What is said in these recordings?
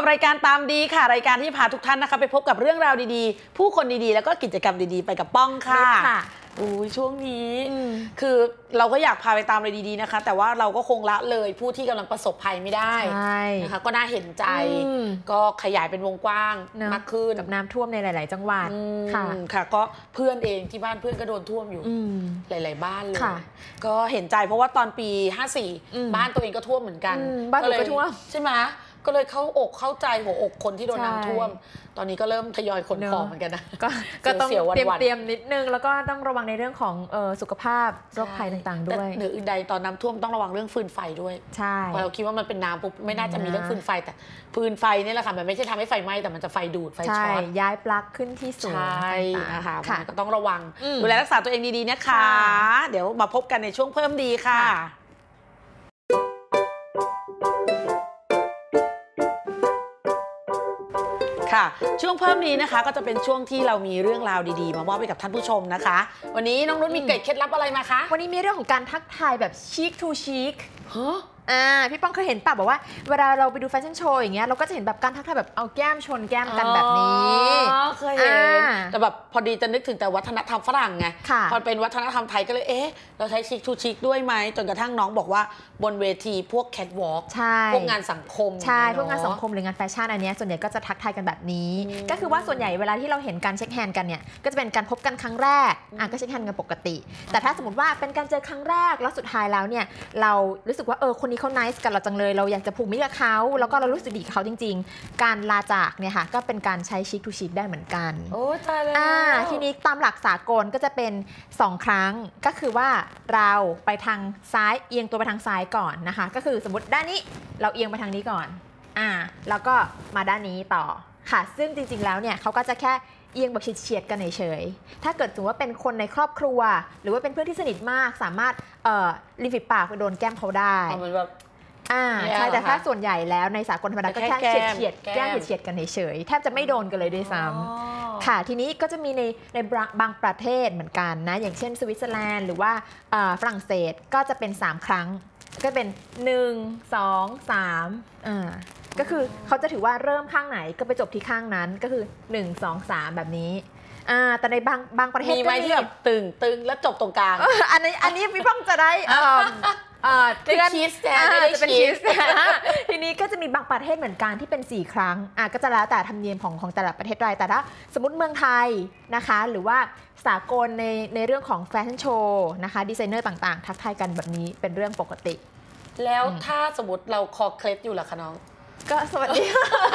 ดีค่ะค่ะพบกับรายการตามดีค่ะ รายการที่พาทุกท่านนะคะ ไปพบกับเรื่องราวดีๆ ผู้คนดีๆ แล้วก็กิจกรรมดีๆ ไปกับป้องค่ะค่ะอุ้ยช่วงนี้อืมคือเราก็อยากพาไปตามอะไรดีๆนะคะ แต่ว่าเราก็คงละเลยผู้ที่กำลังประสบภัยไม่ได้ใช่นะคะก็น่าเห็นใจอืมก็ขยายเป็นวงกว้างเนอะมากขึ้นกับน้ำท่วมในหลาย ๆ จังหวัดอืมค่ะค่ะ ก็เพื่อนเองที่บ้านเพื่อนก็โดนท่วมอยู่อืมหลาย ๆ บ้านเลยค่ะก็เห็นใจเพราะว่าตอนปีอืม54 บ้านตัวเองก็ท่วมเหมือนกันอืมบ้านหนูเลยก็ท่วมใช่ไหม ก็เลยเข้าอกเข้าใจหัวอกคนที่โดนใช่น้ำท่วม ตอนนี้ก็เริ่มทยอยขนเนอะของเหมือนกันนะ ก็ก็ต้องเสียวๆเตรียมวันๆเตรียมนิดนึง แล้วก็ต้องระวังในเรื่องของเอ่อสุขภาพโรคภัยต่างๆ ด้วยแต่เหนืออื่นใดตอนน้ำท่วมต้องระวังเรื่องฟืนไฟด้วยใช่เพราะเราคิดว่ามันเป็นน้ำปุ๊บไม่น่าจะมีเรื่องฟืนไฟแต่ฟืนไฟนี่แหละค่ะมันไม่ใช่ทำให้ไฟไหม้แต่มันจะไฟดูดไฟใช่ช็อตย้ายปลั๊กขึ้นที่สูงใช่ต่างๆนะคะค่ะมันก็ต้องระวังอืมดูแลรักษาตัวเองดีๆนะคะค่ะเดี๋ยวมาพบกันในช่วงเพิ่มดีค่ะ ช่วงเพิ่มนี้นะคะ ก็จะเป็นช่วงที่เรามีเรื่องราวดีๆ มามอบให้กับท่านผู้ชมนะคะ วันนี้น้องนุ่นมีอืมเกร็ดเคล็ดลับอะไรมาคะ วันนี้มีเรื่องของการทักทายแบบชิคทูชิคฮะอ่าพี่ป้องเคยเห็นป่ะบอกว่า เวลาเราไปดูแฟชั่นโชว์อย่างเงี้ยเราก็จะเห็นแบบการทักทายแบบเอาแก้มชนแก้มกันแบบนี้ อ๋อเคยเห็น อ่าแต่แบบพอดีจะนึกถึงแต่วัฒนธรรมฝรั่งไง ค่ะ พอเป็นวัฒนธรรมไทยก็เลยเอ๊ะ เราใช้ชิคทูชิคด้วยไหม จนกระทั่งน้องบอกว่าบนเวทีพวกแคทวอล์กใช่พวกงานสังคมใช่เยพวกงานสังคเอะมหรืองานแฟชั่นอันเนี้ยส่วนใหญ่ก็จะทักทายกันแบบนี้อืมก็คือว่าส่วนใหญ่เวลาที่เราเห็นการเช็คแฮนด์กันเนี่ยก็จะเป็นการพบกันครั้งแรกอะก็เช็คแฮนด์กันปกติ แต่ถ้าสมมติว่าเป็นการเจอครั้งแรกแล้วสุดท้ายแล้วเนี่ยเรารู้สึกว่าเออคนนี้เขา nice กับเราจังเลย เราอยากจะผูกมิตรกับเขาแล้วก็เรารู้สึกดีกับเขาจริง ๆ การลาจากเนี่ยค่ะก็เป็นการใช้ชิคทูชิคได้เหมือนกัน โอ้ตายแล้วอ่าทีนี้ตามหลักสากลก็จะเป็น 2 ครั้งก็คือว่าเราไปทางซ้ายเอียงตัวไปทางซ้ายก่อนนะคะ ก็คือสมมติด้านนี้เราเอียงไปทางนี้ก่อนอ่าแล้วก็มาด้านนี้ต่อค่ะ ซึ่งจริงๆแล้วเนี่ยเขาก็จะแค่ เอียงแบบเฉียดๆกันเฉยๆถ้าเกิดสมมติว่าเป็นคนในครอบครัว หรือว่าเป็นเพื่อนที่สนิทมาก สามารถเอ่อริมฝีปากไปโดนแก้มเขาได้เอาเหมือนแบบอ่าเนี่ยใช่แต่เหรอคะถ้าส่วนใหญ่แล้วในสากลธรรมดาก็แค่แค่แก้มเฉียดๆแก้แก้มมเฉียดๆกันเฉยๆแทบจะไม่โดนกันเลยด้วยซ้ำอ๋อค่ะ ทีนี้ก็จะมีในในบางบางประเทศเหมือนกันนะ อย่างเช่นสวิตเซอร์แลนด์หรือว่าเอ่อฝรั่งเศสก็จะเป็น 3 ครั้ง ก็เป็น 1 2 3อ่าก็คือเขาจะถือว่าเริ่มข้างไหนก็ไปจบที่ข้างนั้นก็คือ 1 2 3 แบบนี้อ่าแต่ในบางบางประเทศมีไหมก็ที่แบบตึงตึงแล้วจบตรงกลางเอออันนี้อันนี้พี่ป้องจะได้เอิ่มเอ่อได้เพื่อนชีสแทนไม่ได้อ่าจะเป็นชีชีสสทีนี้ก็จะมีบางประเทศเหมือนกันที่เป็น 4 ครั้งอะก็จะแล้วแต่ธรรมเนียมของของแต่ละประเทศไปแต่ถ้าสมมติเมืองไทยนะคะ หรือว่า สากลในในเรื่องของแฟชั่นโชว์นะคะดีไซเนอร์ต่างๆ ทักทายกันแบบนี้เป็นเรื่องปกติ แล้วอืมถ้าสมมติเราคอเคล็ดอยู่ล่ะคะน้อง ก็สวัสดีสวัส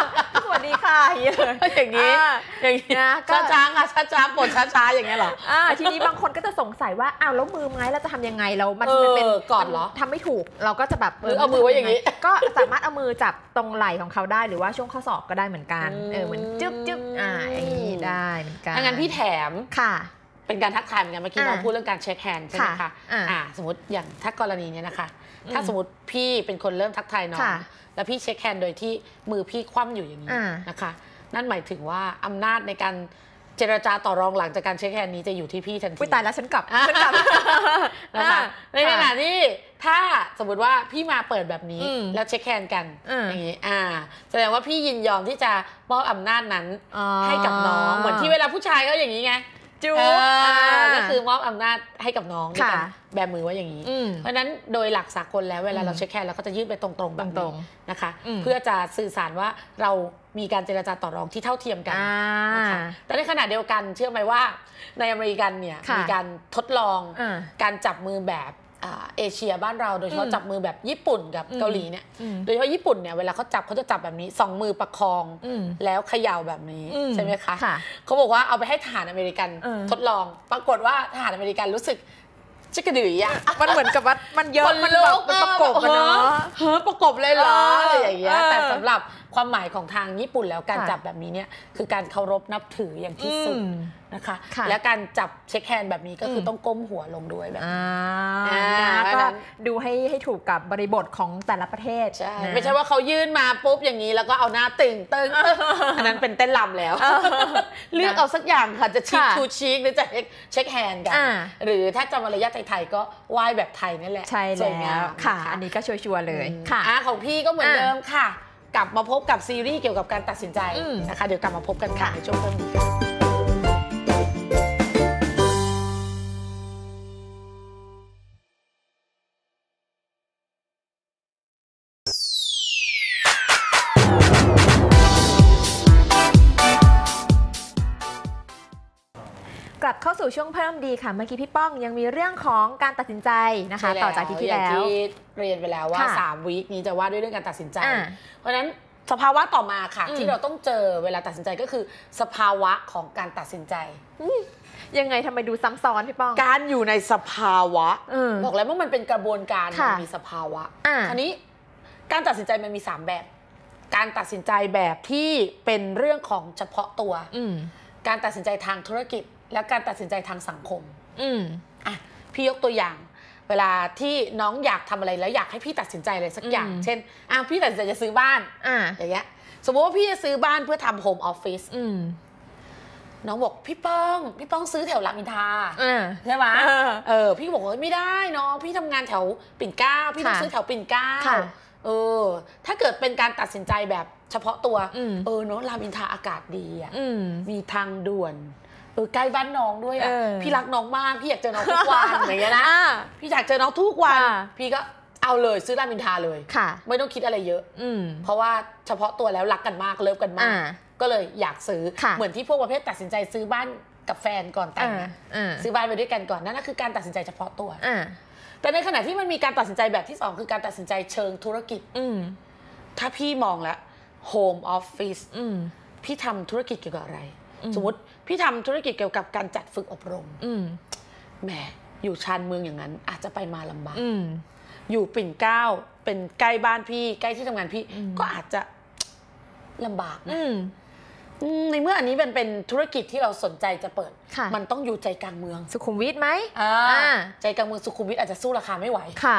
ดีค่ะอย่างนี้เลยอย่างนี้อ่าอย่างนี้นะก็ช้าช้าๆค่ะช้าช้าๆปวดช้าช้าๆอย่างเงี้ยเหรออ่าทีนี้บางคนก็จะสงสัยว่าอ้าวแล้วมือไม้เราจะทำยังไงเรามันเออมันเป็นก่อนเหรอทำไม่ถูกเราก็จะแบบหรือเอามือไว้อย่างนี้นี้ ก็สามารถเอามือจับตรงไหล่ของเขาได้หรือว่าช่วงข้อศอกก็ได้เหมือนกันอืมเออเหมือนจึ๊บจึ๊บอ่าอย่างนี้ได้เหมือนกันถ้างั้นพี่แถมค่ะเป็นการทักทายเหมือนกันเมื่อกี้อ่าน้องพูดเรื่องการเช็คแฮนด์ใช่ไหมค่ะคะอ่าอ่าสมมติอย่างถ้ากรณีเนี้ยนะคะอืม ถ้าสมมติพี่เป็นคนเริ่มทักทายน้องค่ะแล้วพี่เช็คแฮนด์โดยที่มือพี่คว่ำอยู่อย่างนี้อ่านะคะ นั่นหมายถึงว่าอำนาจในการเจรจาต่อรองหลังจากการเช็คแฮนด์นี้จะอยู่ที่พี่ทันทีอุ้ยตายแล้วฉันกลับอ่าฉันกลับนะคะอ่าในขณะที่ถ้าสมมติว่าพี่มาเปิดแบบนี้อืมแล้วเช็คแฮนด์กันอืมอย่างนี้อ่า แสดงว่าพี่ยินยอมที่จะมอบอำนาจนั้นอ๋อให้กับน้องเหมือนที่เวลาผู้ชายเขาอย่างนี้ไง จูเอออ่าก็คือมอบอำนาจให้กับน้องด้วยกันค่ะแบมือไว้อย่างนี้อืมเพราะฉะนั้นโดยหลักสากลแล้วเวลาอืมเราเช็คแฮนด์เราก็จะยื่นไปตรงๆแบบตรนี้งนะคะอืมเพื่อจะสื่อสารว่าเรามีการเจรจาต่อรองที่เท่าเทียมกันอ่านะคะแต่ในขณะเดียวกันเชื่อไหมว่า ในอเมริกันเนี่ยค่ะมีการทดลองอ่าการจับมือแบบอ่า เอเชียบ้านเราโดยเฉพาะอืมจับมือแบบญี่ปุ่นกับอืมเกาหลีเนี่ยอืมโดยเฉพาะญี่ปุ่นเนี่ยเวลาเขาจับเขาจะจับแบบนี้สองมือประคองอืมแล้วเขย่าแบบนี้อืมใช่ไหมคะค่ะเขาบอกว่าเอาไปให้ทหารอเมริกันเออทดลอง ปรากฏว่าทหารอเมริกันรู้สึกชิกระดือยอะมันเหมือนกับว่ามันเยอะมันแบบมันประกบกันเนาะเฮ้อประกบเลยเหรอเออออะไรอย่างเงี้ยเออแต่สำหรับ ความหมายของทางญี่ปุ่นแล้วการค่ะจับแบบนี้เนี่ยคือการเคารพนับถืออย่างที่สุดอืมนะคะค่ะและการจับเช็คแฮนด์แบบนี้ก็คืออมต้องก้มหัวลงด้วยแบบนี้อ่าอ่านะเพราะฉะก็นั้นดูให้ให้ถูกกับบริบทของแต่ละประเทศใช่นะไม่ใช่ว่าเขายื่นมาปุ๊บอย่างนี้แล้วก็เอาหน้าตึงตึงตึงอันนั้นเป็นเต้นรำแล้ว เลือกเอาสักอย่างค่ะจะชิคค่ะทูชิคหรือจะเช็คแฮนด์กันอ่าหรือถ้าจะมารยาทไทยๆก็ไหว้แบบไทยนั่นแหละใช่สวยแล้งาวมค่ะนอันนี้ก็ชัวร์ๆเลยอืมค่ะอะของพี่ก็เหมือนอะเดิมค่ะ กลับมาพบกับซีรีส์เกี่ยวกับการตัดสินใจอืมนะคะ เดี๋ยวกลับมาพบกันค่ะค่ะในช่วงต้นดีค่ะ สู่ช่วงเพิ่มดีค่ะ เมื่อกี้พี่ป้องยังมีเรื่องของการตัดสินใจนะคะใช่ต่อจากที่ที่ย่งแล้วที่เรียนไปแล้วว่าค่ะ3วีคนี้จะว่าด้วยเรื่องการตัดสินใจอ่าเพราะฉะนั้นสภาวะต่อมาค่ะอืมที่เราต้องเจอเวลาตัดสินใจก็คือ สภาวะของการตัดสินใจยังไงทำไมดูซ้ำซ้อนพี่ป้อง การอยู่ในสภาวะเออบอกแล้วว่ามันเป็นกระบวนการค่ะมันมีสภาวะอ่าทีนี้การตัดสินใจมันมี 3 แบบ การตัดสินใจแบบที่เป็นเรื่องของเฉพาะตัวอืมการตัดสินใจทางธุรกิจ และการตัดสินใจทางสังคม อืมอะพี่ยกตัวอย่าง เวลาที่น้องอยากทำอะไรแล้วอยากให้พี่ตัดสินใจอะไรสักอย่างอืมเช่นอะพี่ตัดสินใจจะซื้อบ้านอ่าอย่างเงี้ยสมมติว่าพี่จะซื้อบ้านเพื่อทำโฮมออฟฟิศอืมน้องบอกพี่ป้อง พี่ป้องซื้อแถวรามอินทราอ่าใช่ไหมเออเออ พี่บอกว่าไม่ได้น้องพี่ทำงานแถวปิ่นเกล้าพี่ต้องค่ะซื้อแถวปิ่นเกล้าค่ะเออ ถ้าเกิดเป็นการตัดสินใจแบบเฉพาะตัวอืมเออเนาะรามอินทราอากาศดีอะอืมมีทางด่วน เออใกล้บ้านน้องด้วยอะเออพี่รักน้องมากพี่อยากเจอน้องทุกวันอย่างเงี้ยนะอ่าพี่อยากเจอน้องทุกวันค่ะพี่ก็เอาเลยซื้อรามอินทราเลยค่ะ ไม่ต้องคิดอะไรเยอะ อืมเพราะว่าเฉพาะตัวแล้วรักกันมากเลิฟกันมากอ่าก็เลยอยากซื้อค่ะเหมือนที่พวกประเภทตัดสินใจซื้อบ้านกับแฟนก่อนแต่งอ่าอะอ่าซื้อบ้านไปด้วยกันก่อนนั่นก็คือการตัดสินใจเฉพาะตัวอ่าแต่ในขณะที่มันมีการตัดสินใจแบบที่สองคือการตัดสินใจเชิงธุรกิจ อืมถ้าพี่มองแล้วโฮมออฟฟิศอืมพี่ทำธุรกิจเกี่ยวกับอะไรอืมสมมติ พี่ทำธุรกิจเกี่ยวกับการจัดฝึกอบรมอืมแหมอยู่ชานเมืองอย่างนั้น อาจจะไปมาลำบากอืมอยู่ปิ่นเกล้าเป็นใกล้บ้านพี่ ใกล้ที่ทำงานพี่อืมก็อาจจะลำบากนะอืมอืม ในเมื่ออันนี้เป็นเป็นธุรกิจที่เราสนใจจะเปิดค่ะมันต้องอยู่ใจกลางเมือง สุขุมวิทไหมอ่าอ่าใจกลางเมืองสุขุมวิทอาจจะสู้ราคาไม่ไหวค่ะ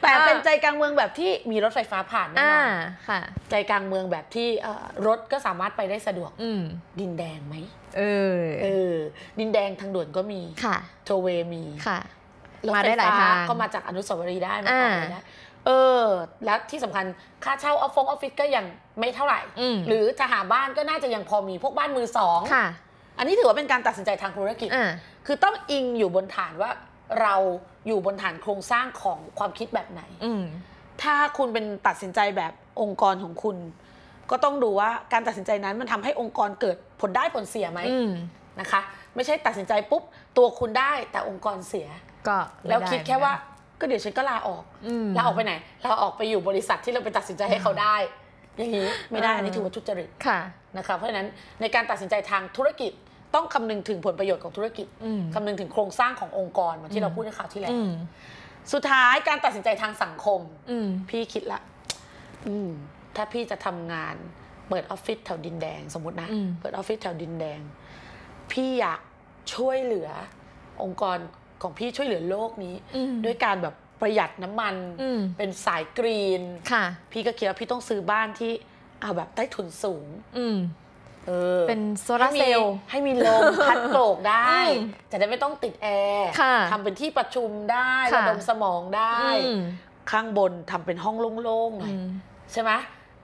แต่อ่าเป็นใจกลางเมืองแบบที่มีรถไฟฟ้าผ่านแน่อ่านอนค่ะใจกลางเมืองแบบที่เอ่อรถก็สามารถไปได้สะดวกอืมดินแดงไหมเออเออ ดินแดงทางด่วนก็มีค่ะโทเวมีค่ะรถมาไฟได้หลายฟ้าทางก็มาจากอนุสาวรีย์ได้มาต่ออ่าเลยได้ เออ และที่สำคัญค่าเช่าออฟฟงออฟฟิศก็ยังไม่เท่าไหร่อืมหรือจะหาบ้านก็น่าจะยังพอมีพวกบ้านมือสองค่ะอันนี้ถือว่าเป็นการตัดสินใจทางธุรกิจอ่าคือต้องอิงอยู่บนฐานว่าเราอยู่บนฐานโครงสร้างของความคิดแบบไหนอืมถ้าคุณเป็นตัดสินใจแบบองค์กรของคุณ ก็ต้องดูว่าการตัดสินใจนั้นมันทำให้องค์กรเกิดผลได้ผลเสียไหมอืมนะคะ ไม่ใช่ตัดสินใจปุ๊บตัวคุณได้แต่องค์กรเสีย ก็ไม่แล้วได้คิดแค่ว่า ก็เดี๋ยวฉันก็ลาออกอืมลาออกไปไหนลาออกไปอยู่บริษัทที่เราไปตัดสินใจให้เขาได้ อย่างนี้ไม่ได้อ่าอันนี้ถือว่าทุจริตค่ะนะคะเพราะฉะนั้นในการตัดสินใจทางธุรกิจต้องคำนึงถึงผลประโยชน์ของธุรกิจอืมคำนึงถึงโครงสร้างขององค์กรเหมือนที่เราพูดในข่าวที่แล้วอืมสุดท้ายการตัดสินใจทางสังคมอืมพี่คิดละอืมถ้าพี่จะทำงานเปิดออฟฟิศแถวดินแดงสมมตินะอืมเปิดออฟฟิศแถวดินแดง พี่อยากช่วยเหลือองค์กร ของพี่ช่วยเหลือโลกนี้อืมด้วยการแบบประหยัดน้ำมันอืมเป็นสายกรีนค่ะ พี่ก็คิดว่าพี่ต้องซื้อบ้านที่เอาแบบใต้ถุนสูง อืมเออเป็นโซลาร์เซลล์ให้มีลมพัดโกรกได้อืมจะได้ไม่ต้องติดแอร์ค่ะทำเป็นที่ประชุมได้ค่ะระดมสมองได้อืมข้างบนทำเป็นห้องโล่งๆหน่อยอืมใช่ไหม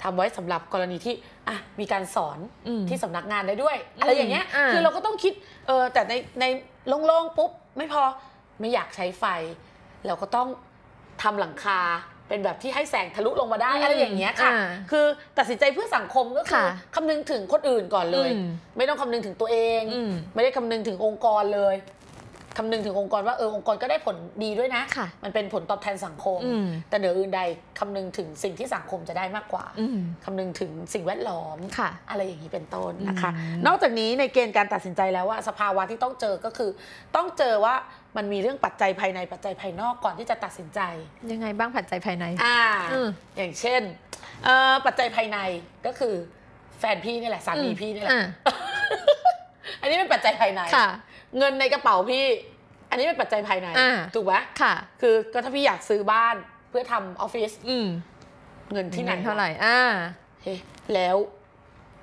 ทำไว้สำหรับกรณีที่อะมีการสอนอืมที่สำนักงานได้ด้วย อะไรอย่างเงี้ยอ่าคือเราก็ต้องคิดเออแต่ในในโล่งๆปุ๊บ ไม่พอไม่อยากใช้ไฟ เราก็ต้องทำหลังคาเป็นแบบที่ให้แสงทะลุลงมาได้อืมอะไรอย่างเงี้ยค่ะอ่าคือตัดสินใจเพื่อสังคมก็คือค่ะคำนึงถึงคนอื่นก่อนเลยอืมไม่ต้องคำนึงถึงตัวเองอืมไม่ได้คำนึงถึงองค์กรเลย คำนึงถึงองค์กรว่าเออองค์กรก็ได้ผลดีด้วยนะค่ะมันเป็นผลตอบแทนสังคมอืมแต่เหนืออื่นใดคำนึงถึงสิ่งที่สังคมจะได้มากกว่าอืมคำนึงถึงสิ่งแวดล้อมค่ะอะไรอย่างนี้เป็นต้นนะคะอืมนอกจากนี้ในเกณฑ์การตัดสินใจแล้วว่าสภาวะที่ต้องเจอก็คือ ต้องเจอว่ามันมีเรื่องปัจจัยภายในปัจจัยภายนอกก่อนที่จะตัดสินใจ ยังไงบ้างผัดใจภายในอ่าอืมอย่างเช่นเอ่อปัจจัยภายในก็คือ แฟนพี่นี่แหละสามีพี่นี่แหละอ่าอันนี้เป็นปัจจัยภายในค่ะ เงินในกระเป๋าพี่ อันนี้เป็นปัจจัยภายในอ่าถูกไหมค่ะ คือก็ถ้าพี่อยากซื้อบ้านเพื่อทำออฟฟิศอืมเงินที่ไหนเงิเท่าไหร่อ่าเฮ้ยแล้ว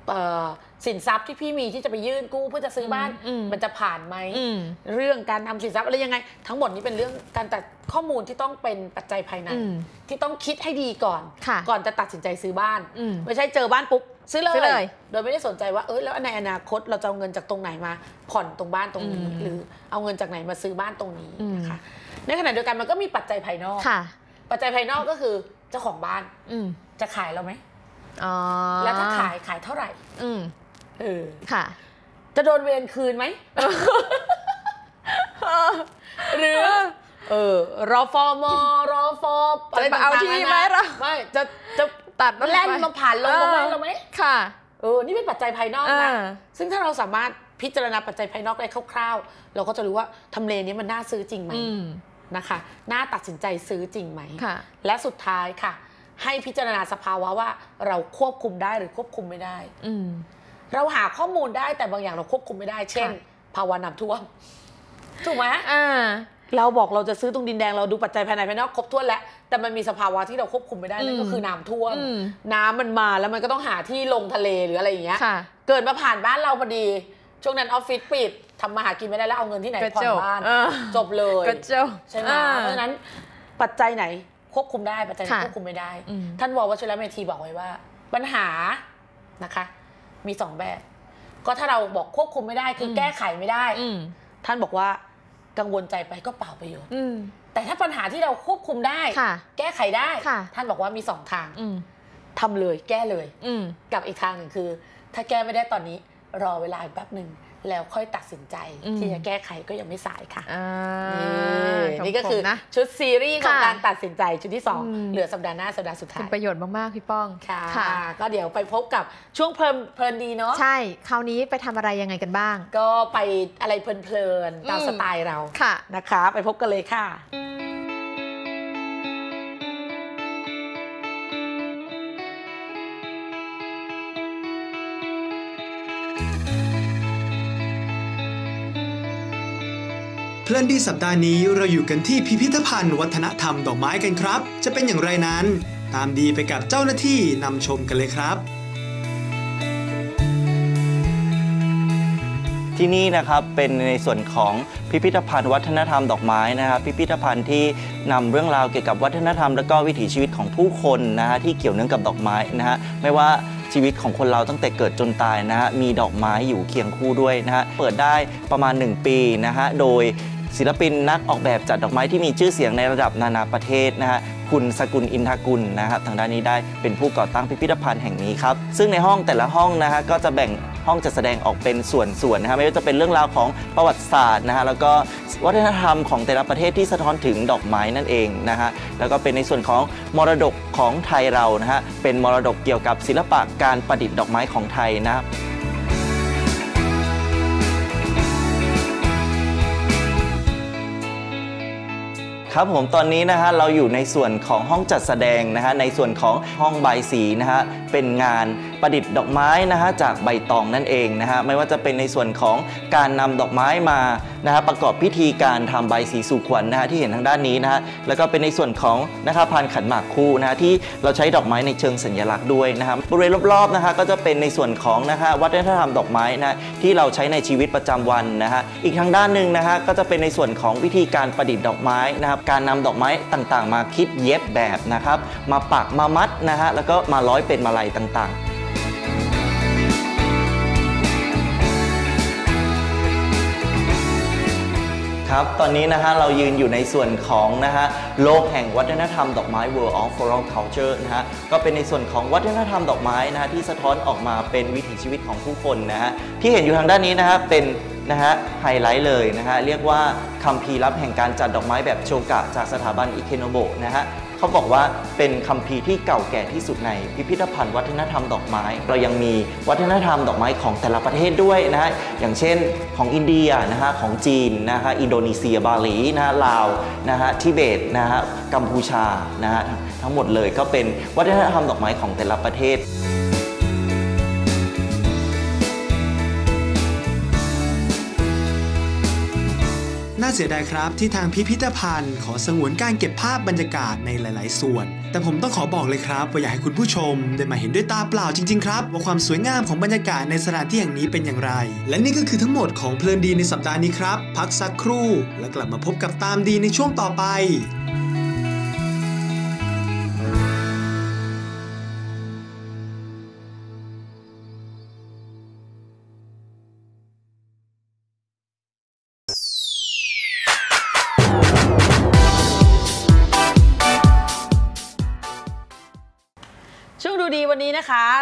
เอ่อ สินทรัพย์ที่พี่มีที่จะไปยื่นกู้เพื่อจะซื้อบ้านอืมมันจะผ่านไหมอืมเรื่องการทำสินทรัพย์อะไรยังไง ทั้งหมดนี้เป็นเรื่องการตัดข้อมูลที่ต้องเป็นปัจจัยภายในอืมที่ต้องคิดให้ดีก่อนค่ะก่อนจะตัดสินใจซื้อบ้านอืมไม่ใช่เจอบ้านปุ๊บซื้อเลยซื้อเลย โดยไม่ได้สนใจว่าเออแล้วในอนาคตเราจะเอาเงินจากตรงไหนมา ผ่อนตรงบ้านตรงนี้อืมหรือเอาเงินจากไหนมาซื้อบ้านตรงนี้อืมนะคะในขณะเดียวกันมันก็มีปัจจัยภายนอกค่ะปัจจัยภายนอกก็คือเจ้าของบ้านอืมจะขายเราไหมอ๋อแล้วถ้าขายขายเท่าไหร่อืม เออค่ะ จะโดนเวรคืนไหมหรือ เออรอฟอมอรอฟออะไรจะมาเอาต่างๆที่นาไหมนาเราไม่จะจะตัดรถแล่นไปมาผ่านลงมาบ้านเราไหมค่ะเออนี่เป็นปัจจัยภายนอกนะอ่าซึ่งถ้าเราสามารถพิจารณาปัจจัยภายนอกได้คร่าวๆ เราก็จะรู้ว่าทำเลนี้มันน่าซื้อจริงไหมอืมนะคะ น่าตัดสินใจซื้อจริงไหมค่ะและสุดท้ายค่ะ ให้พิจารณาสภาวะว่าเราควบคุมได้หรือควบคุมไม่ได้อืม เราหาข้อมูลได้แต่บางอย่างเราควบคุมไม่ได้ เช่นค่ะภาวะน้ำท่วมถูกไหมอ่าเราบอกเราจะซื้อตรงดินแดงเราดูปัจจัยภายในภายนอกครบถ้วนแล้วแต่มันมีสภาวะที่เราควบคุมไม่ได้นั่นก็อืมคือน้ำท่วมอืมน้ำมันมาแล้วมันก็ต้องหาที่ลงทะเลหรืออะไรอย่างเงี้ยค่ะเกิดมาผ่านบ้านเราพอดี ช่วงนั้นออฟฟิศปิดทำมาหากินไม่ได้แล้วเอาเงินที่ไหนก็ผ่อนจบบ้านเออจบเลยก็เจ้าใช่ไหมอ่เพราะฉะนั้นปัจจัยไหนควบคุมได้ปัจจัยไหนค่ะควบคุมไม่ได้อืมท่านววชิรเมธีบอกไว้ว่า ปัญหานะคะ มีสองแบบ ก็ถ้าเราบอกควบคุมไม่ได้คืออมแก้ไขไม่ได้อืมท่านบอกว่ากังวลใจไปก็เปล่าประโยชน์อืมแต่ถ้าปัญหาที่เราควบคุมได้ค่ะแก้ไขได้ค่ะท่านบอกว่ามีสองทางอืมทำเลยแก้เลยอืมกับอีกทางหนึ่งคือ ถ้าแก้ไม่ได้ตอนนี้ รอเวลาอีกแป๊บหนึ่ง แล้วค่อยตัดสินใจอืมที่จะแก้ไขก็ยังไม่สายค่ะอ่านี่ขงนี่ก็คือผมนะชุดซีรีส์ของค่ะการตัดสินใจชุดที่สองอืมเหลือสัปดาห์หน้าสัปดาห์สุดท้าเป็ยนประโยชน์มาก ๆ พี่ป้องค่ะ ก็เดี๋ยวไปพบกับช่วงเพลินเพลินดีเนาะใช่ คราวนี้ไปทำอะไรยังไงกันบ้าง ก็ไปอะไรเพลิน ๆ ตามอืมสไตล์เราค่ะนะคะ ไปพบกันเลยค่ะ เพลินดีสัปดาห์นี้เราอยู่กันที่พิพิธภัณฑ์วัฒนธรรมดอกไม้กันครับ จะเป็นอย่างไรนั้น ตามดีไปกับเจ้าหน้าที่นำชมกันเลยครับ ที่นี่นะครับเป็นในส่วนของพิพิธภัณฑ์วัฒนธรรมดอกไม้นะครับพิพิธภัณฑ์ที่นำเรื่องราวเกี่ยวกับวัฒนธรรม และก็วิถีชีวิตของผู้คนนะฮะที่เกี่ยวเนื่องกับดอกไม้นะฮะไม่ว่าชีวิตของคนเราตั้งแต่เกิดจนตายนะฮะมีดอกไม้อยู่เคียงคู่ด้วยนะฮะเปิดได้ประมาณ 1 ปีนะฮะโดย ศิลปินนักออกแบบจัดดอกไม้ที่มีชื่อเสียงในระดับนานาประเทศนะฮะคุณสกุลอินทกุลนะครับทางด้านนี้ได้เป็นผู้ก่อตั้งพิพิธภัณฑ์แห่งนี้ครับซึ่งในห้องแต่ละห้องนะฮะก็จะแบ่งห้องจัดแสดงออกเป็นส่วนๆนะฮะไม่ว่าจะเป็นเรื่องราวของประวัติศาสตร์นะฮะแล้วก็วัฒนธรรมของแต่ละประเทศที่สะท้อนถึงดอกไม้นั่นเองนะฮะแล้วก็เป็นในส่วนของมรดกของไทยเรานะฮะเป็นมรดกเกี่ยวกับศิลปะการประดิษฐ์ดอกไม้ของไทยนะครับ ครับผมตอนนี้นะฮะเราอยู่ในส่วนของห้องจัดแสดงนะฮะในส่วนของห้องใบสีนะฮะเป็นงาน ประดิษฐ์ดอกไม้นะฮะจากใบตองนั่นเองนะฮะไม่ว่าจะเป็นในส่วนของการนำดอกไม้มานะฮะประกอบพิธีการทำใบสีสู่ขวัญนะฮะที่เห็นทางด้านนี้นะฮะแล้วก็เป็นในส่วนของนะครับพานขันหมากคู่นะฮะที่เราใช้ดอกไม้ในเชิงสัญลักษณ์ด้วยนะครับบริเวณรอบๆนะฮะก็จะเป็นในส่วนของนะฮะวัฒนธรรมดอกไม้นะะที่เราใช้ในชีวิตประจำวันนะฮะอีกทางด้านหนึ่งนะฮะก็จะเป็นในส่วนของวิธีการประดิษฐ์ดอกไม้นะครับการนำดอกไม้ต่างๆ มาคิดเย็บแบบนะครับมาปักมามัดนะฮะแล้วก็มาร้อยเป็นมาลัยต่างๆ ครับ ตอนนี้นะฮะเรายืนอยู่ในส่วนของนะฮะโลกแห่งวัฒนธรรมดอกไม้ World of Floral Culture นะฮะก็เป็นในส่วนของวัฒนธรรมดอกไม้นะฮะที่สะท้อนออกมาเป็นวิถีชีวิตของผู้คนนะฮะที่เห็นอยู่ทางด้านนี้นะฮะเป็นนะฮะไฮไลท์เลยนะฮะเรียกว่าคัมภีร์ลับแห่งการจัดดอกไม้แบบโชกะจากสถาบันอิเคโนโบะนะฮะ เขาบอกว่าเป็นคัมภีร์ที่เก่าแก่ที่สุดในพิพิธภัณฑ์วัฒนธรรมดอกไม้ เรายังมีวัฒนธรรมดอกไม้ของแต่ละประเทศด้วยนะฮะอย่างเช่นของอินเดียนะฮะของจีนนะฮะอินโดนีเซียบาหลีนะฮะลาวนะฮะทิเบตนะฮะกัมพูชานะฮะทั้งหมดเลยก็เป็นวัฒนธรรมดอกไม้ของแต่ละประเทศ น่าเสียดายครับที่ทางพิพิธภัณฑ์ ขอสงวนการเก็บภาพบรรยากาศในหลาย ๆ ส่วน แต่ผมต้องขอบอกเลยครับว่าอยากให้คุณผู้ชม ได้มาเห็นด้วยตาเปล่าจริง ๆ ครับ ว่าความสวยงามของบรรยากาศในสถานที่แห่งนี้เป็นอย่างไร และนี่ก็คือทั้งหมดของเพลินดีในสัปดาห์นี้ครับ พักสักครู่ แล้วกลับมาพบกับตามดีในช่วงต่อไป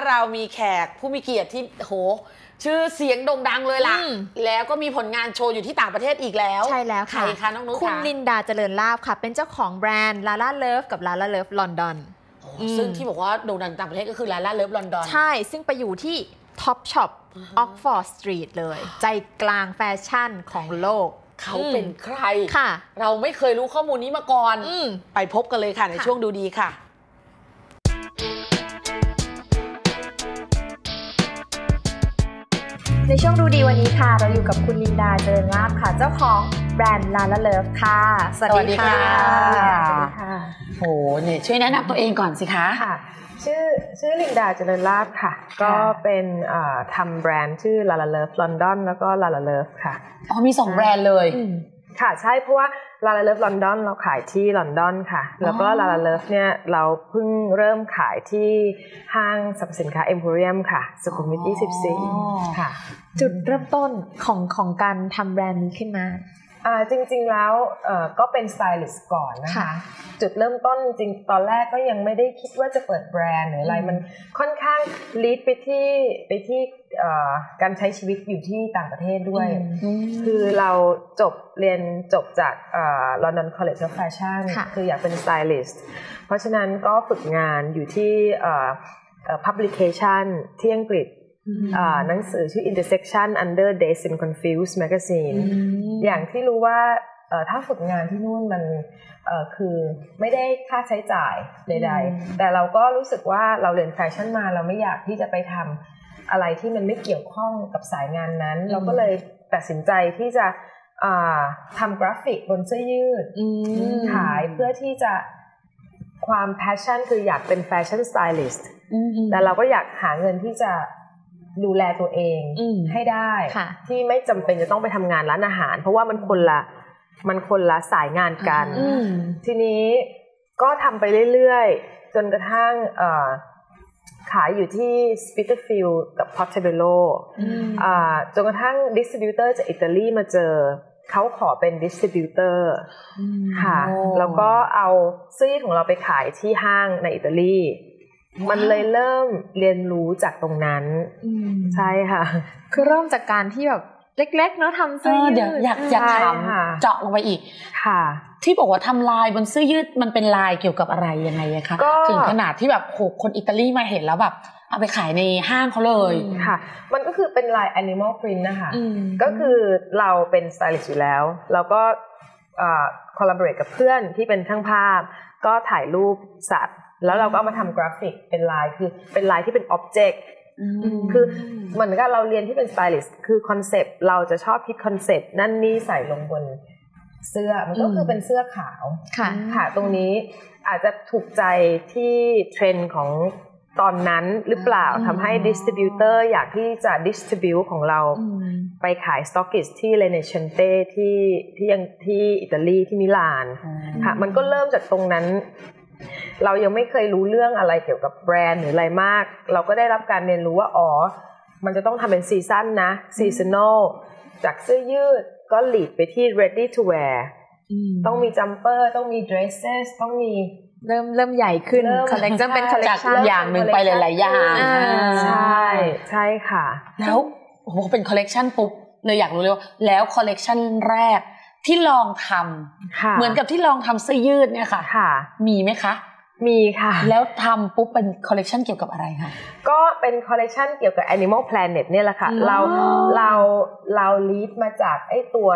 เรามีแขกผู้มีเกียรติที่โห ชื่อเสียงโด่งดังเลยล่ะ อืม แล้วก็มีผลงานโชว์อยู่ที่ต่างประเทศอีกแล้วใช่แล้วค่ะ ใครคะน้องนุ๊กคุณคะลินดาเจริญลาบค่ะ เป็นเจ้าของแบรนด์ลาล่าเลิฟกับลาล่าเลิฟลอนดอนโอ้อืมซึ่งที่บอกว่าโด่งดังต่างประเทศก็คือลาล่าเลิฟลอนดอน ใช่ ซึ่งไปอยู่ที่ท็อปช็อปออกฟอร์ดสตรีทเลย ใจกลางแฟชั่นของโลกเขาเป็นใคร ค่ะ เราไม่เคยรู้ข้อมูลนี้มาก่อน อืม ไปพบกันเลยค่ะในค่ะ ช่วงดูดีค่ะ ในช่วงดูดีวันนี้ค่ะ เราอยู่กับคุณลินดาเจริญลาบค่ะ เจ้าของแบรนด์ลาล่าเลิฟค่ะสวัสดีค่ะสวัสดีค่ะ สวัสดีค่ะโหเนี่ยช่วยแนะนำตัวเองก่อนสิคะค่ะชื่อชื่อลินดาเจริญลาบค่ะ ก็เป็นเอ่อทำแบรนด์ชื่อ Lala Love London แล้วก็ Lala Love ค่ะอ๋อมีสองแบรนด์เลยค่ะใช่เพราะว่า Lala Love London เราขายที่ลอนดอนค่ะ แล้วก็ Lala Love เนี่ยเราเพิ่งเริ่มขายที่ห้างสรรพสินค้า Emporium ค่ะ สุขุมวิทอ๋อ24 ค่ะ จุดเริ่มต้นของของการทำแบรนด์นี้ขึ้นมาอ่า จริงๆแล้วเอ่อก็เป็นสไตลิสต์ก่อนนะคะค่ะจุดเริ่มต้นจริงๆตอนแรกก็ยังไม่ได้คิดว่าจะเปิดแบรนด์หรืออะไรอืมมันค่อนข้างลีดไปที่ไปที่เอ่อการใช้ชีวิตอยู่ที่ต่างประเทศด้วย คือเราจบเรียนจบจากเอ่อ London College of Fashion ค่ะคืออยากเป็นสไตลิสต์เพราะฉะนั้นก็ฝึกงานอยู่ที่เอ่อเอ่อ publication ที่อังกฤษเอ่อ หนังสือชื่อ Intersection Under Dazed and Confused Magazine อย่างที่รู้ว่าเอ่อถ้าฝึกงานที่นู่นมันเอ่อคือไม่ได้ค่าใช้จ่ายใดอืมๆแต่เราก็รู้สึกว่าเราเรียนแฟชั่นมาเราไม่อยากที่จะไปทำอะไรที่มันไม่เกี่ยวข้องกับสายงานนั้น เราก็เลยตัดสินใจที่จะอ่าทำกราฟิกบนเสื้อยืดขายเพื่อที่จะความแพชชั่นคืออยากเป็นแฟชั่นสไตลิสต์แต่เราก็อยากหาเงินที่จะ ดูแลตัวเองอืมให้ได้ค่ะที่ไม่จำเป็นจะต้องไปทำงานร้านอาหาร เพราะว่ามันคนละมันคนละสายงานกันอืมทีนี้ก็ทำไปเรื่อยๆ จนกระทั่งเอ่อขายอยู่ที่ Spitalfield กับ Portobello อ่าจนกระทั่งดิสติบิวเตอร์จากอิตาลีมาเจอ เขาขอเป็นดิสติบิวเตอร์ค่ะโอ้แล้วก็เอาเสื้อยืดของเราไปขายที่ห้างในอิตาลี มันเลยเริ่มเรียนรู้จากตรงนั้นใช่ค่ะ คือเริ่มจากการที่แบบเล็กๆเนาะทำเอเสื้ออยืเดี๋ยวดอยากอยากใช่ถามค่ะเจาะลงไปอีกค่ะ ที่บอกว่าทำลายบนเสื้อยืดมันเป็นลายเกี่ยวกับอะไรยังไงอะคะก็ถึงขนาดที่แบบโหคนอิตาลีมาเห็นแล้วแบบ เอาไปขายในห้างเขาเลยอืมค่ะ มันก็คือเป็นลาย animal print นะคะอืมก็คือเราเป็นสไตลิสต์อยู่แล้ว เราก็คอลลาบอร์กับเพื่อนที่เป็นช่างภาพ ก็ถ่ายรูปสัตว์ แล้วเราก็เอามาทำกราฟิกเป็นลายคือเป็นลายที่เป็นอ็อบเจกต์คือเหมือนกับเราเรียนที่เป็นสไตลิสต์คือคอนเซปต์เราจะชอบคิดคอนเซปต์นั่นนี่ใส่ลงบนเสื้อมันก็คือเป็นเสื้อขาวค่ะค่ะตรงนี้อาจจะถูกใจที่เทรนด์ของตอนนั้นหรือเปล่าอืมทำให้ดิสติบิวเตอร์อยากที่จะดิสติบิวของเราไปขายสต็อกกิสที่เลเนเชนเต้ที่ที่ยังที่อิตาลีที่มิลานค่ะมันก็เริ่มจากตรงนั้น เรายังไม่เคยรู้เรื่องอะไรเกี่ยวกับแบรนด์หรืออะไรมาก เราก็ได้รับการเรียนรู้ว่าอ๋อ มันจะต้องทำเป็นซีซั่นนะซีซันอลจากเสื้อยืดก็หลีดไปที่ ready to wear ต้องมีจัมเปอร์ต้องมี dresses ต้องมีเริ่มเริ่มใหญ่ขึ้นเริ่มคอลเลกชันเป็นคอลเลกจากชันอย่างหนึ่งไปหลาย ๆ อย่างอ่าใช่ใช่ค่ะ แล้วโอ้โหเป็นคอลเลกชันปุ๊บเลยอยากรู้เลยว่าแล้วคอลเลกชันแรก ที่ลองทำค่ะเหมือนกับที่ลองทำเสื้อยืดเนี่ยค่ะค่ะมีไหมคะ มีค่ะ แล้วทำปุ๊บเป็นคอลเลกชันเกี่ยวกับอะไรคะก็เป็นคอลเลกชันเกี่ยวกับ Animal Planet เนี่ยแหละค่ะอ๋อเราเราเราลีดมาจากไอ้ตัว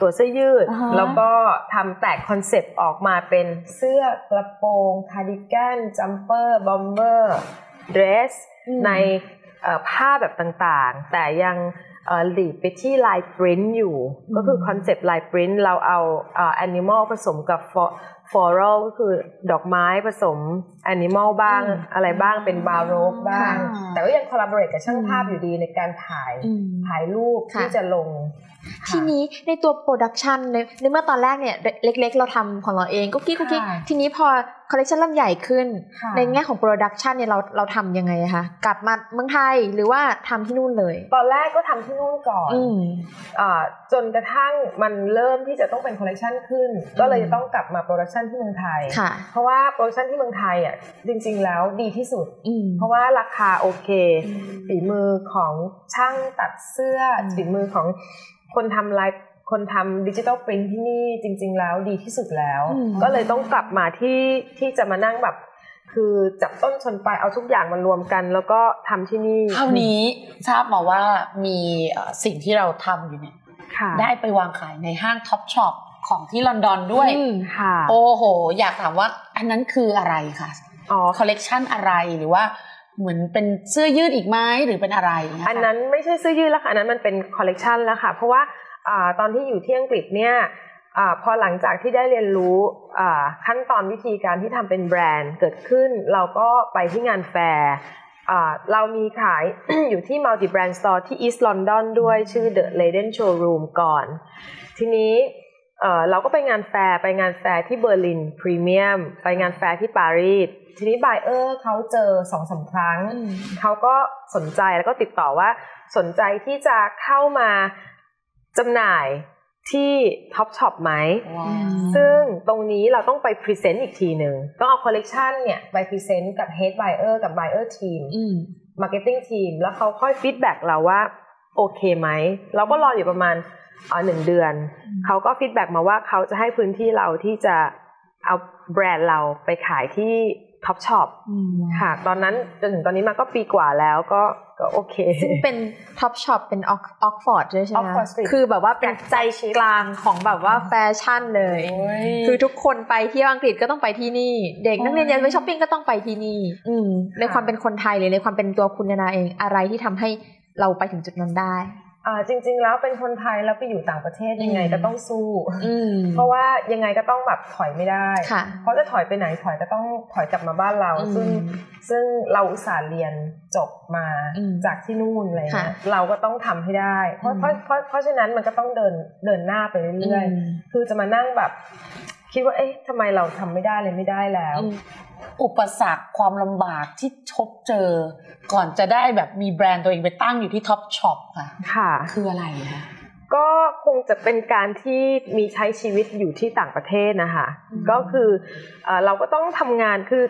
ตัวเสื้อยืดอ่าฮะแล้วก็ทำแตกคอนเซปต์ออกมาเป็นเสื้อกระโปรงคาร์ดิแกนจัมเปอร์บอมเบอร์เดรสในเอ่อผ้าแบบต่างๆ แต่ยังเอ่อ หลีดไปที่ลายปริ้นอยู่ ก็คือคอนเซปต์ลายปริ้นเราเอาเอ่อ animal ผสมกับ fo- floral ก็คือดอกไม้ผสม animal บ้างอืมอะไรบ้างเป็นบาโรกบ้างค่ะแต่ก็ยัง collaborate กับช่างภาพอยู่ดีในการถ่ายอืมถ่ายรูปค่ะที่จะลง ทีนี้ในตัวโปรดักชันในในเมื่อตอนแรกเนี่ยเล็กๆ เราทำของเราเองกุ๊กกิ๊กกุ๊กกิ๊กค่ะทีนี้พอคอลเลคชันเริ่มใหญ่ขึ้นค่ะในแง่ของโปรดักชันเนี่ยเราเราทำยังไงอะคะกลับมาเมืองไทยหรือว่าทำที่นู่นเลย ตอนแรกก็ทำที่นู่นก่อนอืมอ่าจนกระทั่งมันเริ่มที่จะต้องเป็นคอลเลกชันขึ้น ก็เลยจะต้องกลับมาโปรดักชันที่เมืองไทยค่ะเพราะว่าโปรดักชันที่เมืองไทยอะจริง ๆ แล้วดีที่สุดอืมเพราะว่าราคาโอเคฝีมือของช่างตัดเสื้ออมฝีมือของคนทำลายคนทำดิจิทัลปรินท์ที่นี่จริง ๆ แล้วดีที่สุดแล้ว ก็เลยต้องกลับมาที่ที่จะมานั่งแบบคือจับต้นชนปลายเอาทุกอย่างมารวมกัน แล้วก็ทำที่นี่คราวนี้ทราบมาว่ามีเอ่อสิ่งที่เราทำอยู่เนี่ยค่ะได้ไปวางขายในห้างท็อปช็อป ของที่ลอนดอนด้วยอืมค่ะโอ้โห อยากถามว่าอันนั้นคืออะไรคะอ๋อคอลเลกชันอะไรหรือว่าเหมือนเป็นเสื้อยืดอีกไหมหรือเป็นอะไรเยค่ะอันนั้นไม่ใช่เสื้อยืดแล้วค่ะอันนั้นมันเป็นคอลเลกชันแล้วค่ะ เพราะว่าอ่าตอนที่อยู่ที่อังกฤษเนี่ยอาพอหลังจากที่ได้เรียนรู้อ่าขั้นตอนวิธีการที่ทำเป็นแบรนด์เกิดขึ้น เราก็ไปที่งานแฟร์อ่าเรามีขายอยู่ที่ Multi Brand Store ที่ East London ด้วยชื่อ The Leiden Showroom ก่อน ทีนี้ เอ่อเราก็ไปงานแฟร์ไปงานแฟร์ที่เบอร์ลินพรีเมียมไปงานแฟร์ที่ปารีสทีนี้บ u เออร์เขาเจอสองสามครั้งอืมเขาก็สนใจแล้วก็ติดต่อว่าสนใจที่จะเข้ามาจำหน่ายที่ท็อปช็อปไหมว้าวซึ่งตรงนี้เราต้องไปพรีเซนต์อีกทีหนึ่งต้องเอาคอลเลกชันเนี่ยไปพรีเซนต์กับ Head Buyer กับ Buyer Team อืม Marketing Team แล้วเขาค่อยฟีดแบ็กเราว่า โอเคไหม เราก็รออยู่ประมาณอ่า หนึ่งเดือน เขาก็ฟีดแบ็กมาว่าเขาจะให้พื้นที่เราที่จะเอาแบรนด์เราไปขายที่ท็อปช็อปอืมค่ะ ตอนนั้นจนถึงตอนนี้มาก็ปีกว่าแล้วก็ก็โอเค ซึ่งเป็นท็อปช็อปเป็นออกฟอร์ดด้วยใช่ไหม Oxford Street คือแบบว่าเป็นจากใจชิปกลางของแบบว่าแฟชั่นเลย คือทุกคนไปเที่ยวอังกฤษก็ต้องไปที่นี่ เด็กนักเรียนอยากไปช้อปปิ้งก็ต้องไปที่นี่ อืมในความเป็นคนไทยหรือในความเป็นตัวคุณนานาเองอะไรที่ทำให้เราไปถึงจุดนั้นได้อ่า จริง ๆ แล้วเป็นคนไทยแล้วไปอยู่ต่างประเทศยังไงอืมก็ต้องสู้อืมเพราะว่ายังไงก็ต้องแบบถอยไม่ได้ค่ะเพราะจะถอยไปไหนถอยก็ต้องถอยกลับมาบ้านเราอืมซึ่งซึ่งเราอุตส่าห์เรียนจบมาอืมจากที่นู่นอะไรเงี้ยค่ะเราก็ต้องทำให้ได้เพราะอืมเพราะเพราะเพราะฉะนั้นมันก็ต้องเดินเดินหน้าไปเรื่อยอืมๆคือจะมานั่งแบบคิดว่าเอ๊ะทำไมเราทำไม่ได้เลยไม่ได้แล้ว อืมอุปสรรคความลำบากที่ชบเจอ ก่อนจะได้แบบมีแบรนด์ตัวเองไปตั้งอยู่ที่ท็อปช็อปค่ะค่ะ คืออะไรคะก็คงจะเป็นการที่มีใช้ชีวิตอยู่ที่ต่างประเทศนะคะอืมก็คือเอ่อเราก็ต้องทำงานคือ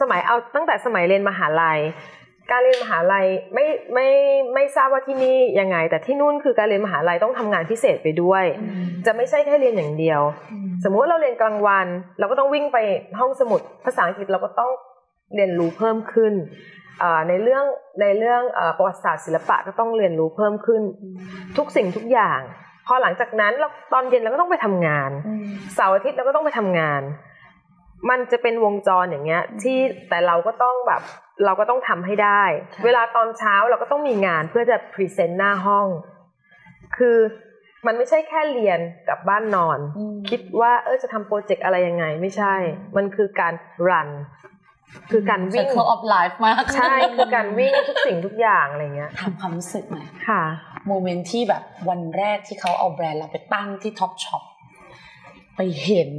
สมัยเอาตั้งแต่สมัยเรียนมหาลัย การเรียนมหาลัยไม่ไม่ไม่ทราบว่าที่นี่ยังไง แต่ที่นู่นคือการเรียนมหาลัยต้องทำงานพิเศษไปด้วย จะไม่ใช่แค่เรียนอย่างเดียว สมมุติว่าเราเรียนกลางวัน เราก็ต้องวิ่งไปห้องสมุดภาษาอังกฤษเราก็ต้องเรียนรู้เพิ่มขึ้นอ่าในเรื่องในเรื่องเอ่อประวัติศาสตร์ศิลปะก็ต้องเรียนรู้เพิ่มขึ้น ทุกสิ่งทุกอย่าง พอหลังจากนั้นเราตอนเย็นเราก็ต้องไปทำงานเสาร์อาทิตย์เราก็ต้องไปทำงาน มันจะเป็นวงจรอย่างเงี้ยที่แต่เราก็ต้องแบบ เราก็ต้องทำให้ได้ เวลาตอนเช้าเราก็ต้องมีงานเพื่อจะพรีเซนต์หน้าห้อง คือมันไม่ใช่แค่เรียนกลับบ้านนอน คิดว่าเออจะทำโปรเจกต์อะไรยังไงไม่ใช่ มันคือการรัน คือการวิ่ง Circle of Life มาก ใช่ คือการวิ่งทุกสิ่งทุกอย่างอะไรเงี้ยถามความรู้สึกหน่อยค่ะ โมเมนต์ที่แบบวันแรกที่เขาเอาแบรนด์เราไปตั้งที่ท็อปช็อป ไปเห็น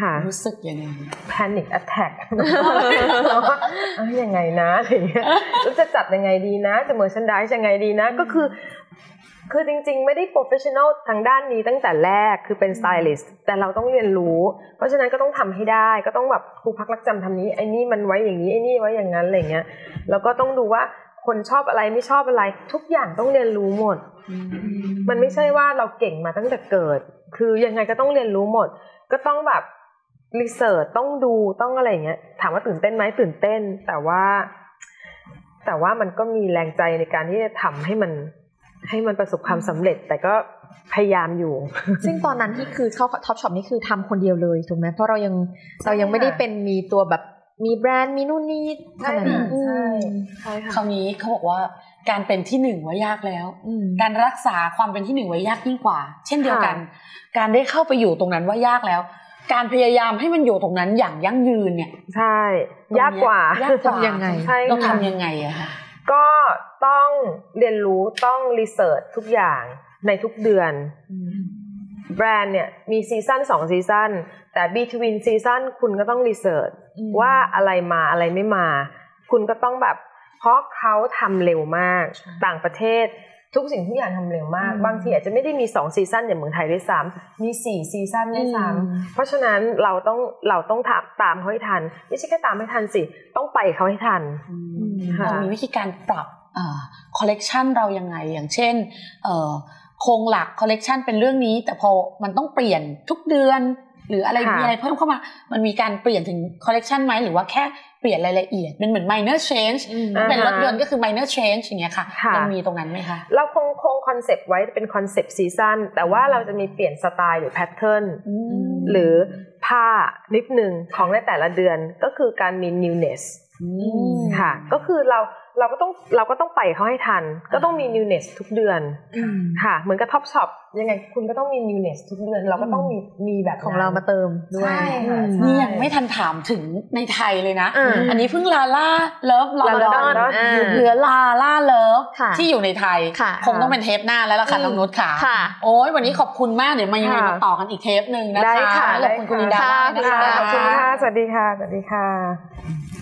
ค่ะรู้สึกยังไง panic attack แล้วว่าเอ้ยยังไงนะอะไรเงี้ยแล้วจะจัดยังไงดีนะ จะเมอร์ชันดายยังไงดีนะ ก็คือ คือจริง ๆ ไม่ได้ professional ทางด้านนี้ตั้งแต่แรกคือเป็น stylist แต่เราต้องเรียนรู้ เพราะฉะนั้นก็ต้องทำให้ได้ก็ต้องแบบครูพักรักจำทำนี้ไอ้นี่มันไว้อย่างนี้ไอ้นี่ไว้อย่างนั้นอะไรเงี้ยแล้วก็ต้องดูว่าคนชอบอะไรไม่ชอบอะไร ทุกอย่างต้องเรียนรู้หมด มันไม่ใช่ว่าเราเก่งมาตั้งแต่เกิด คือยังไงก็ต้องเรียนรู้หมด ก็ต้องแบบรีเสิร์ชต้องดูต้องอะไรอย่างเงี้ย ถามว่าตื่นเต้นไหมตื่นเต้น แต่ว่า แต่ว่ามันก็มีแรงใจในการที่จะทำให้มันให้มันประสบความสำเร็จ แต่ก็พยายามอยู่ ซึ่งตอนนั้นที่คือเข้าท็อปช็อปนี่คือทำคนเดียวเลยถูกไหมเพราะเรายังเรายังไม่ได้เป็นมีตัวแบบมีแบรนด์มีนู่นนี่ขนาดนั้นใช่อืมใช่ค่ะคราวนี้เขาบอกว่า การเป็นที่หนึ่งว่ายากแล้วอืมการรักษาความเป็นที่หนึ่งไว้ยากยิ่งกว่า เช่นเดียวกัน การได้เข้าไปอยู่ตรงนั้นว่ายากแล้ว การพยายามให้มันอยู่ตรงนั้นอย่างยั่งยืนเนี่ย ใช่ ยากกว่ายากกว่าทำยังไงใช่เราค่ะทำยังไงอะคะก็ต้องเรียนรู้ต้องรีเสิร์ชทุกอย่างในทุกเดือนแบรนด์เนี่ยมีซีซั่นสองซีซั่นแต่ between ซีซั่นคุณก็ต้องรีเสิร์ชอืมว่าอะไรมาอะไรไม่มา คุณก็ต้องแบบ เพราะเขาทำเร็วมากต่างประเทศทุกสิ่งทุกอย่างทำเร็วมากอืมบางทีอาจจะไม่ได้มีสองซีซั่นอย่างเมืองไทยด้วยซ้ำมีสี่ซีซั่นด้วยซ้อืมำเพราะฉะนั้นเราต้องเราต้องตามตามเขาให้ทัน ไม่ใช่แค่ตามให้ทันสิ ต้องไปเขาให้ทันค่ะเรามีวิธีการปรับคอลเลกชันเรายังไง อย่างเช่นเอ่อโครงหลักคอลเลกชันเป็นเรื่องนี้ แต่พอมันต้องเปลี่ยนทุกเดือน หรืออะไรค่ะมีอะไรเพิ่มเข้ามา มันมีการเปลี่ยนถึงคอลเลกชันไหมหรือว่าแค่เปลี่ยนรายละเอียดเป็นเหมือน minor change อืมถ้าเป็นอ่าฮะรถยนต์ก็คือ minor change อย่างเงี้ยค่ะค่ะมันมีตรงนั้นไหมคะเราคงคงคอนเซปต์ไว้เป็นคอนเซปต์ซีซั่นแต่ว่าเราจะมีเปลี่ยนสไตล์หรือแพทเทิร์นหรือผ้านิดหนึ่งของในแต่ละเดือนก็คือการมี newness มค่ะ ก็คือเรา เราก็ต้องเราก็ต้องไปเขาให้ทัน ก็ต้องมี newness ทุกเดือนอืมค่ะ เหมือนกับท็อปช็อปยังไงคุณก็ต้องมี newness ทุกเดือน เราก็ต้องมีมีแบบของเรามาเติมด้วยใช่ค่ะอืมใช่นี่ยังไม่ทันถามถึงในไทยเลยนะอืมอันนี้เพิ่งลาล่าเลิฟลอนดอน London อ่าเหลือลาล่าเลิฟค่ะที่อยู่ในไทยค่ะคงต้องเป็นเทปหน้าแล้วล่ะค่ะอืมน้องนุชค่ะค่ะ โอ้ยวันนี้ขอบคุณมากเดี๋ยวมายังไงค่ะมาต่อกันอีกเทปหนึ่งนะคะได้ค่ะขอบคุณคุณลินดาค่ะมากนะขอบคุณคะค่ะขอบคุณค่ะสวัสดีค่ะสวัสดีค่ะ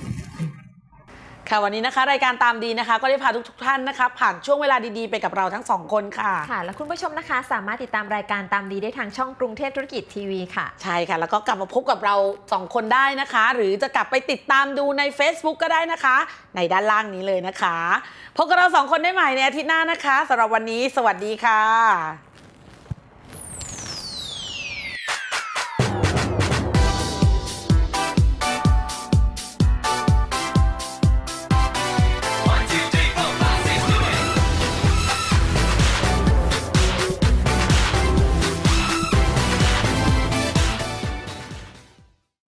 ค่ะ วันนี้นะคะ รายการตามดีนะคะ ก็ได้พาทุกทท่านนะคะ ผ่านช่วงเวลาดีๆ ไปกับเราทั้งสองคนค่ะ ค่ะ และคุณผู้ชมนะคะ สามารถติดตามรายการตามดีได้ทางช่องกรุงเทพธุรกิจทีวีค่ะ ใช่ค่ะ แล้วก็กลับมาพบกับเราสองคนได้นะคะ หรือจะกลับไปติดตามดูใน Facebook ก็ได้นะคะ ในด้านล่างนี้เลยนะคะพบกับเราสองคนได้ใหม่ในอาทิตย์หน้านะคะสำหรับวันนี้ สวัสดีค่ะ